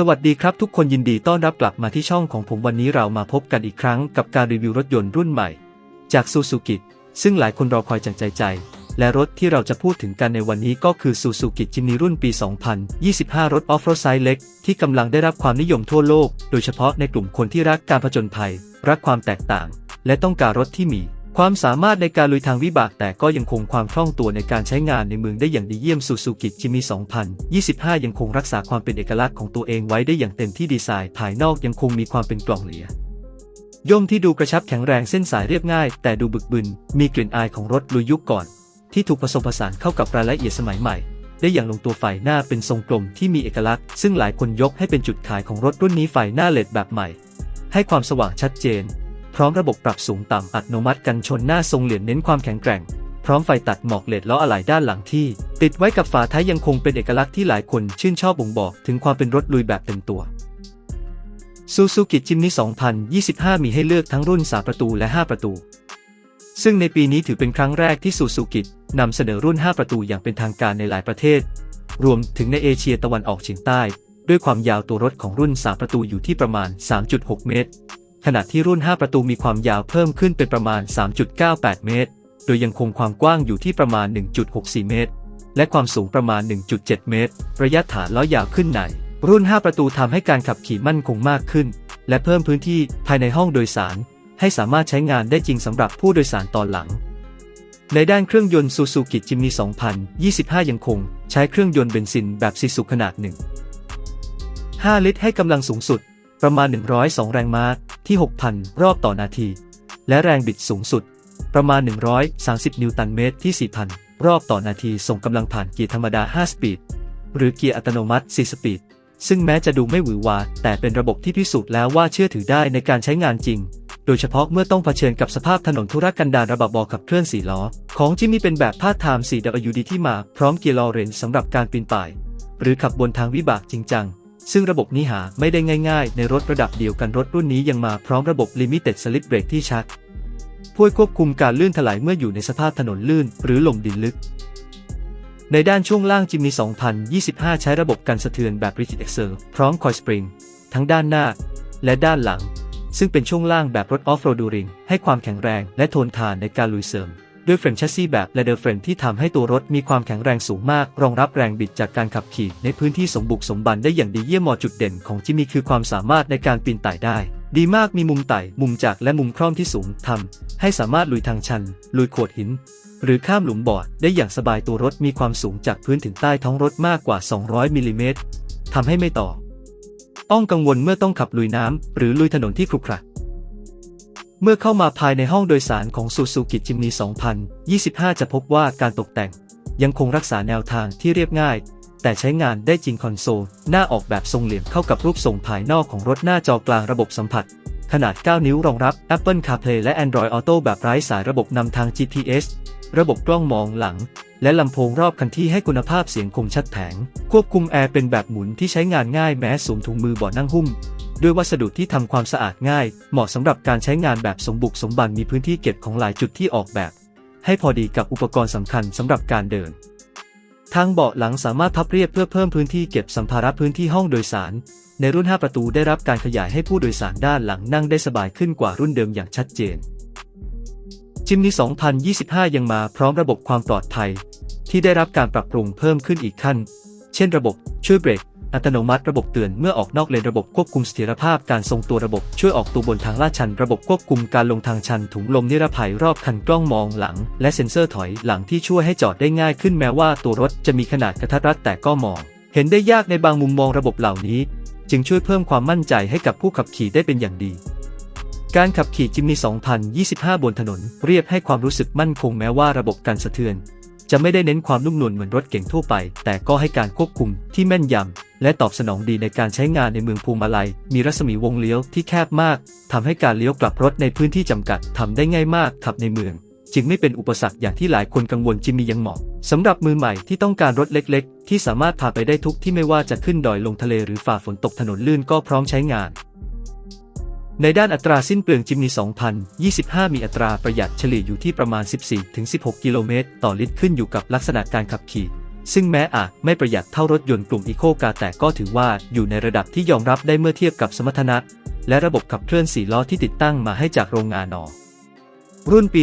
สวัสดีครับทุกคนยินดีต้อนรับกลับมาที่ช่องของผมวันนี้เรามาพบกันอีกครั้งกับการรีวิวรถยนต์รุ่นใหม่ จากซูซูกิซึ่งหลายคนรอคอยจังใจใจ และรถที่เราจะพูดถึงกันในวันนี้ก็คือซูซูกิจิมนีรุ่นปี 2025 รถออฟโรดไซส์เล็ก ที่กำลังได้รับความนิยมทั่วโลก โดยเฉพาะในกลุ่มคนที่รักการผจญภัย รักความแตกต่าง และต้องการรถที่มี ความสามารถในการลุยทางวิบากแต่ก็ยังคงความคล่องตัวในการใช้งานในเมืองได้อย่างดีเยี่ยมซูซูกิจิมี2025 ยังคงรักษาความเป็นเอกลักษณ์ของตัวเองไว้ได้อย่างเต็มที่ดีไซน์ ภายนอกยังคงมีความเป็นกล่องเหลียย่มที่ดูกระชับแข็งแรงเส้นสายเรียบง่าย แต่ดูบึกบึน มีกลิ่นอายของรถลุยยุคก่อน ที่ถูกผสมผสานเข้ากับรายละเอียดสมัยใหม่ ได้อย่างลงตัวไฟหน้าเป็นทรงกลมที่มีเอกลักษณ์ ซึ่งหลายคนยกให้เป็นจุดขายของรถรุ่นนี้ไฟหน้าเลดแบบใหม่ ให้ความสว่างชัดเจน พร้อมระบบปรับสูงต่ำอัตโนมัติกันชนหน้าทรงเหรียญเน้นความแข็งแกร่ง พร้อมไฟตัดหมอกเลดล้ออะไหล่ด้านหลังที่ ติดไว้กับฝาท้ายยังคงเป็นเอกลักษณ์ที่หลายคนชื่นชอบบ่งบอกถึงความเป็นรถลุยแบบเต็มตัวซูซูกิจิมนี่2025 มีให้เลือกทั้งรุ่น 3 ประตูและ 5 ประตู ซึ่งในปีนี้ถือเป็นครั้งแรกที่ซูซูกินำเสนอรุ่น 5 ประตูอย่างเป็นทางการในหลายประเทศ รวมถึงในเอเชียตะวันออกเฉียงใต้ ด้วยความยาวตัวรถของรุ่น 3 ประตูอยู่ที่ประมาณ 3.6 เมตร ขณะที่รุ่น 5 ประตูมีความยาวเพิ่มขึ้นเป็นประมาณ 3.98 เมตร โดยยังคงความกว้างอยู่ที่ประมาณ 1.64 เมตร และความสูงประมาณ 1.7 เมตร ระยะฐานล้อยาวขึ้นใน รุ่น 5 ประตูทำให้การขับขี่มั่นคงมากขึ้น และเพิ่มพื้นที่ภายในห้องโดยสาร ให้สามารถใช้งานได้จริงสำหรับผู้โดยสารตอนหลัง ในด้านเครื่องยนต์ซูซูกิจิมนี2025 ยังคง ใช้เครื่องยนต์เบนซินแบบซีสุขนาด 1 5 ลิตรให้กำลังสูงสุด ประมาณ 102 แรงม้าที่ 6,000 รอบต่อนาที และแรงบิดสูงสุด ประมาณ 130 นิวตันเมตรที่ 4,000 รอบต่อนาทีส่งกำลังผ่านเกียร์ธรรมดา 5 สปีด หรือเกียร์อัตโนมัติ 4 สปีด ซึ่งแม้จะดูไม่หวือหวาแต่เป็นระบบที่พิสูจน์แล้วว่าเชื่อถือได้ในการใช้งานจริง โดยเฉพาะเมื่อต้องเผชิญกับสภาพถนนทุรกันดารระบบบอขับเคลื่อน4ล้อ ของจิมมี่เป็นแบบพาดไทม์ 4WD ที่มาพร้อมเกียร์ลอเรนสำหรับการปีนป่าย หรือขับบนทางวิบากจริงจัง ซึ่งระบบนี้หาไม่ได้ง่าย ๆ ในรถระดับเดียวกันรถรุ่นนี้ยังมาพร้อมระบบ Limited Slip Brake ที่ชักช่วยควบคุมการลื่นถลายเมื่ออยู่ในสภาพถนนลื่น หรือลงดินลึก ในด้านช่วงล่างจิมมี2025 ใช้ระบบกันสะเทือนแบบ Rigid Excel พร้อมคอยสปริงทั้งด้านหน้า และด้านหลัง ซึ่งเป็นช่วงล่างแบบรถออฟโรด u ริงให้ความแข็งแรงและทนทานในการลุยเสริม ด้วยเฟรมแชสซีแบบ Leather Frame ที่ทำให้ตัวรถมีความแข็งแรงสูงมาก รองรับแรงบิดจากการขับขี่ในพื้นที่สมบุกสมบันได้อย่างดีเยี่ยมมอจุดเด่นของจิมมี่คือความสามารถในการปีนไต่ได้ ดีมากมีมุมไต่ มุมจากและมุมคร่อมที่สูงทำให้สามารถลุยทางชัน ลุยโขดหิน หรือข้ามหลุมบ่อได้อย่างสบายตัวรถมีความสูงจากพื้นถึงใต้ท้องรถมากกว่า 200มิลลิเมตรทำให้ไม่ต่อต้องกังวลเมื่อต้องขับลุยน้ำหรือลุยถนนที่ขรุขระ เมื่อเข้ามาภายในห้องโดยสารของซูซูกิจิมนี2025 จะพบว่าการตกแต่ง ยังคงรักษาแนวทางที่เรียบง่าย แต่ใช้งานได้จริงคอนโซล หน้าออกแบบทรงเหลี่ยมเข้ากับรูปทรงภายนอกของรถหน้าจอกลางระบบสัมผัส ขนาด 9 นิ้วรองรับ Apple CarPlay และ Android Auto แบบไร้สายระบบนำทาง GPS ระบบกล้องมองหลัง และลำโพงรอบคันที่ให้คุณภาพเสียงคมชัดแถงควบคุมแอร์เป็นแบบหมุนที่ใช้งานง่ายแม้สวมถุงมือเบาะนั่งหุ้ม ด้วยวัสดุที่ทำความสะอาดง่าย เหมาะสำหรับการใช้งานแบบสมบุกสมบันมีพื้นที่เก็บของหลายจุดที่ออกแบบ ให้พอดีกับอุปกรณ์สำคัญสำหรับการเดิน ทางเบาะหลังสามารถพับเรียบเพื่อเพิ่มพื้นที่เก็บสัมภาระพื้นที่ห้องโดยสาร ในรุ่น 5 ประตูได้รับการขยายให้ผู้โดยสารด้านหลังนั่งได้สบายขึ้นกว่ารุ่นเดิมอย่างชัดเจนจิมนี2025 ยังมาพร้อมระบบความปลอดภัย ที่ได้รับการปรับปรุงเพิ่มขึ้นอีกขั้น เช่นระบบช่วยเบรก อัตโนมัติระบบเตือนเมื่อออกนอกเลนระบบควบคุมเสถียรภาพการทรงตัวระบบช่วยออกตัวบนทางลาดชัน ระบบควบคุมการลงทางชันถุงลมนิรภัยรอบคันกล้องมองหลัง และเซ็นเซอร์ถอยหลังที่ช่วยให้จอดได้ง่ายขึ้นแม้ว่าตัวรถจะมีขนาดกระทัดรัดแต่ก็มอง เห็นได้ยากในบางมุมมองระบบเหล่านี้ จึงช่วยเพิ่มความมั่นใจให้กับผู้ขับขี่ได้เป็นอย่างดี การขับขี่จิมนี2025 บนถนน เรียบให้ความรู้สึกมั่นคงแม้ว่าระบบการสะเทือน จะไม่ได้เน้นความนุ่มนวลเหมือนรถเก่งทั่วไป แต่ก็ให้การควบคุมที่แม่นยำ และตอบสนองดีในการใช้งานในเมืองภูมิลัย มีรัศมีวงเลี้ยวที่แคบมากทำให้การเลี้ยวกลับรถในพื้นที่จำกัดทำได้ง่ายมากขับในเมือง จึงไม่เป็นอุปสรรคอย่างที่หลายคนกังวลจิมมียังเหมาะสำหรับมือใหม่ที่ต้องการรถเล็ก ๆ ที่สามารถพาไปได้ทุกที่ไม่ว่าจะขึ้นดอยลงทะเลหรือฝ่าฝนตกถนนลื่นก็พร้อมใช้งาน ในด้านอัตราสิ้นเปลืองจิมนี2025 มีอัตราประหยัดเฉลี่ยอยู่ที่ประมาณ 14-16 กิโลเมตร ต่อลิตรขึ้นอยู่กับลักษณะการขับขี่ ซึ่งแม้อาจไม่ประหยัดเท่ารถยนต์กลุ่มอีโคกาแต่ก็ถือว่าอยู่ในระดับที่ยอมรับได้เมื่อเทียบกับสมรรถนะ และระบบขับเคลื่อน4ล้อที่ติดตั้งมาให้จากโรงงานนอรุ่นปี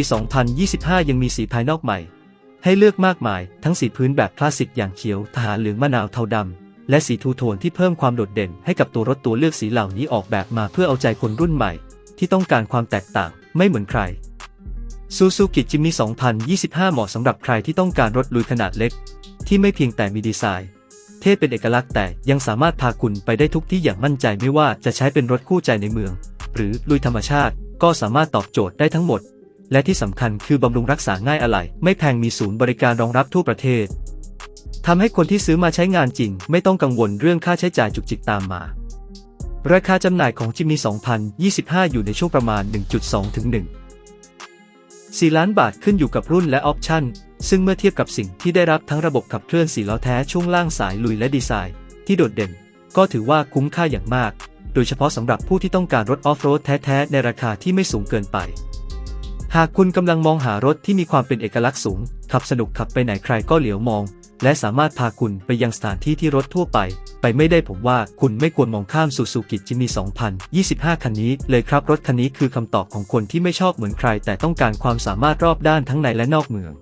2025 ยังมีสีภายนอกใหม่ ให้เลือกมากมาย ทั้งสีพื้นแบบคลาสสิกอย่างเขียว ทหารเหลืองมะนาวเทาดำ และสีทูโทนที่เพิ่มความโดดเด่นให้กับตัวรถตัวเลือกสีเหล่านี้ออกแบบมาเพื่อเอาใจคนรุ่นใหม่ ที่ต้องการความแตกต่างไม่เหมือนใครซูซูกิจิม n ี2025 เหมาะสำหรับใครที่ต้องการรถลุยขนาดเล็ก ที่ไม่เพียงแต่มีดีไซน์ เท่เป็นเอกลักษณ์แต่ยังสามารถพาคุณไปได้ทุกที่อย่างมั่นใจไม่ว่าจะใช้เป็นรถคู่ใจในเมือง หรือลุยธรรมชาติก็สามารถตอบโจทย์ได้ทั้งหมด และที่สำคัญคือบำรุงรักษาง่ายอะไหล่ไม่แพงมีศูนย์บริการรองรับทั่วประเทศ ทำให้คนที่ซื้อมาใช้งานจริง ไม่ต้องกังวลเรื่องค่าใช้จ่ายจุกจิกตามมา ราคาจำหน่ายของจิมมี่2025 อยู่ในช่วงประมาณ 1.2 ถึง 1 4 ล้านบาทขึ้นอยู่กับรุ่นและออปชั่น ซึ่งเมื่อเทียบกับสิ่งที่ได้รับทั้งระบบขับเคลื่อน4ล้อแท้ช่วงล่างสายลุยและดีไซน์ ที่โดดเด่น ก็ถือว่าคุ้มค่าอย่างมาก โดยเฉพาะสำหรับผู้ที่ต้องการรถออฟโรดแท้ๆในราคาที่ไม่สูงเกินไป หากคุณกำลังมองหารถที่มีความเป็นเอกลักษณ์สูง ขับสนุกขับไปไหนใครก็เหลียวมอง และสามารถพาคุณไปยังสถานที่ที่รถทั่วไป ไปไม่ได้ผมว่าคุณไม่ควรมองข้ามซูซูกิจิมี 2025 คันนี้เลยครับรถคันนี้คือคำตอบของคนที่ไม่ชอบเหมือนใคร แต่ต้องการความสามารถรอบด้านทั้งในและนอกเมือง